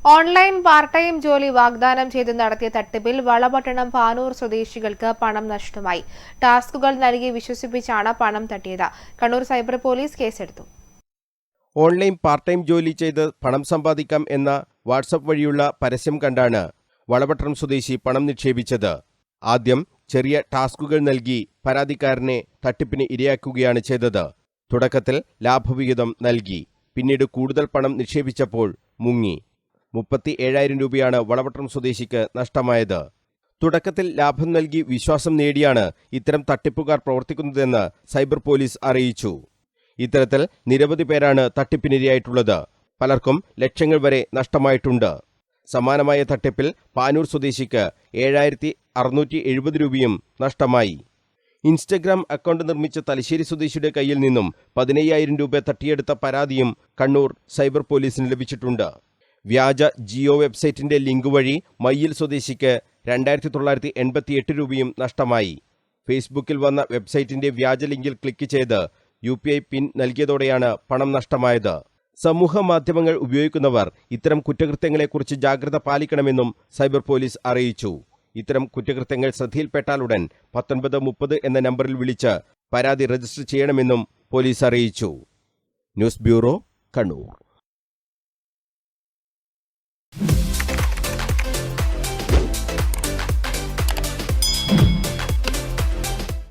Online part time ജോലി വാഗ്ദാനം ചെയ്ത് നടത്തിയ തട്ടിപ്പിൽ വളപട്ടണം പാനൂർ സ്വദേശികൾക്ക് പണം നഷ്ടമായി. ടാസ്കുകൾ നൽകി വിശ്വസിപ്പിച്ചാണ് പണം തട്ടിയത്. കണ്ണൂർ സൈബർ പോലീസ് കേസെടുത്തു. ഓൺലൈൻ പാർട്ട് ടൈം ജോലി ചെയ്ത് പണം സമ്പാദിക്കാം എന്ന വാട്സപ്പ് വഴിയുള്ള പരസ്യം കണ്ടാണ് വളപട്ടണം സ്വദേശി പണം നിക്ഷേപിച്ചത്. ആദ്യം ചെറിയ ടാസ്കുകൾ നൽകി പരാതിക്കാരനെ തട്ടിപ്പിന് ഇരയാക്കുകയാണ് ചെയ്തത്. തുടക്കത്തിൽ ലാഭവിഹിതം നൽകി. പിന്നീട് കൂടുതൽ പണം നിക്ഷേപിച്ചപ്പോൾ മുങ്ങി. മുപ്പത്തി ഏഴായിരം രൂപയാണ് വളവട്ടം സ്വദേശിക്ക് നഷ്ടമായത്. തുടക്കത്തിൽ ലാഭം നൽകി വിശ്വാസം നേടിയാണ് ഇത്തരം തട്ടിപ്പുകാർ പ്രവർത്തിക്കുന്നതെന്ന് സൈബർ പോലീസ് അറിയിച്ചു. ഇത്തരത്തിൽ നിരവധി പേരാണ് തട്ടിപ്പിനിരയായിട്ടുള്ളത്. പലർക്കും ലക്ഷങ്ങൾ വരെ നഷ്ടമായിട്ടുണ്ട്. സമാനമായ തട്ടിപ്പിൽ പാനൂർ സ്വദേശിക്ക് ഏഴായിരത്തി അറുന്നൂറ്റി എഴുപത് രൂപയും നഷ്ടമായി. ഇൻസ്റ്റഗ്രാം അക്കൗണ്ട് നിർമ്മിച്ച തലശ്ശേരി സ്വദേശിയുടെ കയ്യിൽ നിന്നും പതിനയ്യായിരം രൂപ തട്ടിയെടുത്ത പരാതിയും കണ്ണൂർ സൈബർ പോലീസിന് ലഭിച്ചിട്ടുണ്ട്. വ്യാജ ജിയോ വെബ്സൈറ്റിന്റെ ലിങ്ക് വഴി മയ്യിൽ സ്വദേശിക്ക് രണ്ടായിരത്തി തൊള്ളായിരത്തി എൺപത്തിയെട്ട് രൂപയും നഷ്ടമായി. ഫേസ്ബുക്കിൽ വന്ന വെബ്സൈറ്റിന്റെ വ്യാജ ലിങ്കിൽ ക്ലിക്ക് ചെയ്ത് യു പി ഐ പിൻ നൽകിയതോടെയാണ് പണം നഷ്ടമായത്. സമൂഹ മാധ്യമങ്ങൾ ഉപയോഗിക്കുന്നവർ ഇത്തരം കുറ്റകൃത്യങ്ങളെക്കുറിച്ച് ജാഗ്രത പാലിക്കണമെന്നും സൈബർ പോലീസ് അറിയിച്ചു. ഇത്തരം കുറ്റകൃത്യങ്ങൾ ശ്രദ്ധയിൽപ്പെട്ടാലുടൻ പത്തൊൻപത് മുപ്പത് എന്ന നമ്പറിൽ വിളിച്ച് പരാതി രജിസ്റ്റർ ചെയ്യണമെന്നും പോലീസ് അറിയിച്ചു. News bureau Kannur.